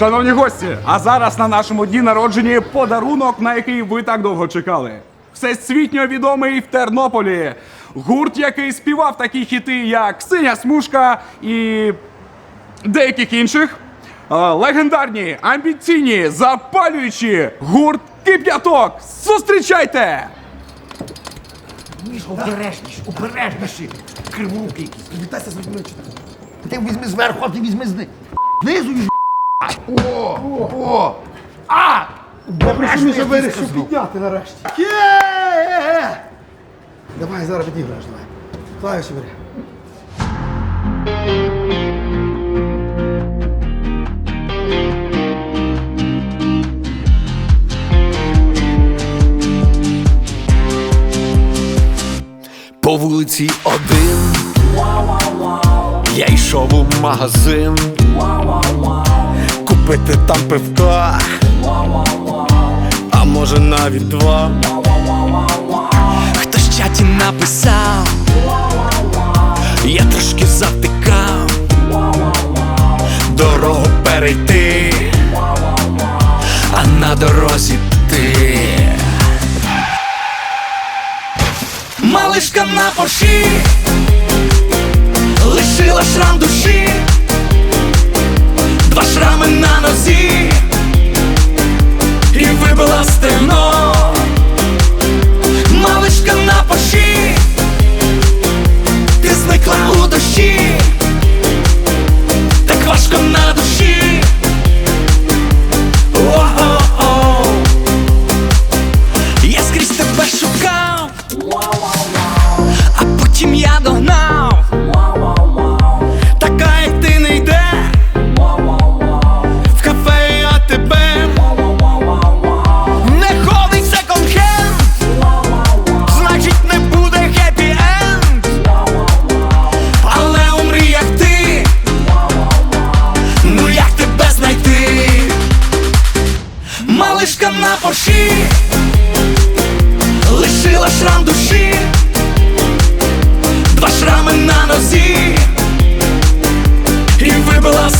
Шановні гості, а зараз на нашому дні народження подарунок, на який ви так довго чекали. Всесвітньо відомий в Тернополі. Гурт, який співав такі хіти, як Синя смужка і деяких інших. Легендарні, амбіційні, запалюючі гурт Кип'яток. Зустрічайте! Міш, обережніше, обережніше. Криворуки якісь. Вітайся з людьми чи. Ти візьми зверху, а ти візьми зни. Знизу візьми. О, о, а! Обережно, я вирішив підняти нарешті. Є! Давай, зараз підіграєш, давай. Ось бери. Вулиці один. Я йшов у магазин. Купити там пивка. А може навіть два. Хтось в чаті написав? Я трошки завтикав. Дорогу перейти. А на дорозі Малишка на порші. Лишила шрам душі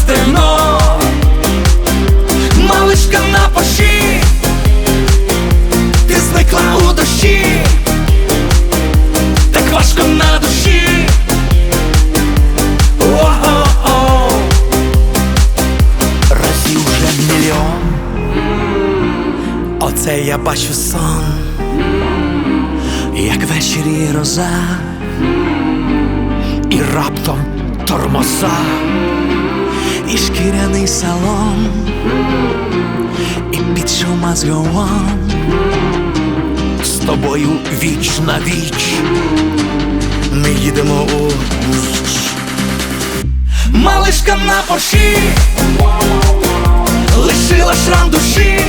стегно. Малишка на поші Ти зникла у дощі. Так важко на душі. О-о-о. Разів вже мільйон. Оце я бачу сон. Як ввечері роза і раптом тормоза, і шкіряний салон, і під шума з з тобою віч на віч. Ми їдемо у. Малишка на порші, лишила шрам душі,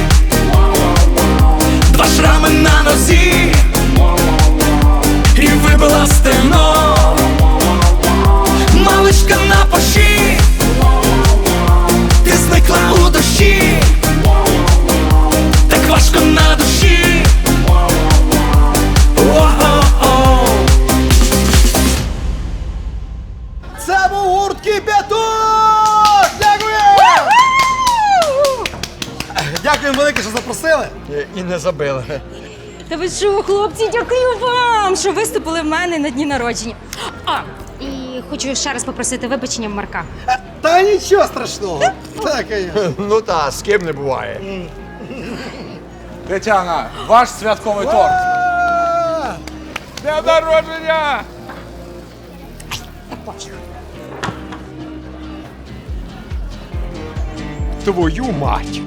Дякуємо велике, що запросили. І не забили. Та ви що, хлопці, дякую вам, що виступили в мене на дні народження. А, і хочу ще раз попросити вибачення в Марка. Та нічого страшного. Так. Ну та, з ким не буває. Тетяна, ваш святковий торт. Дня народження! Твою мать.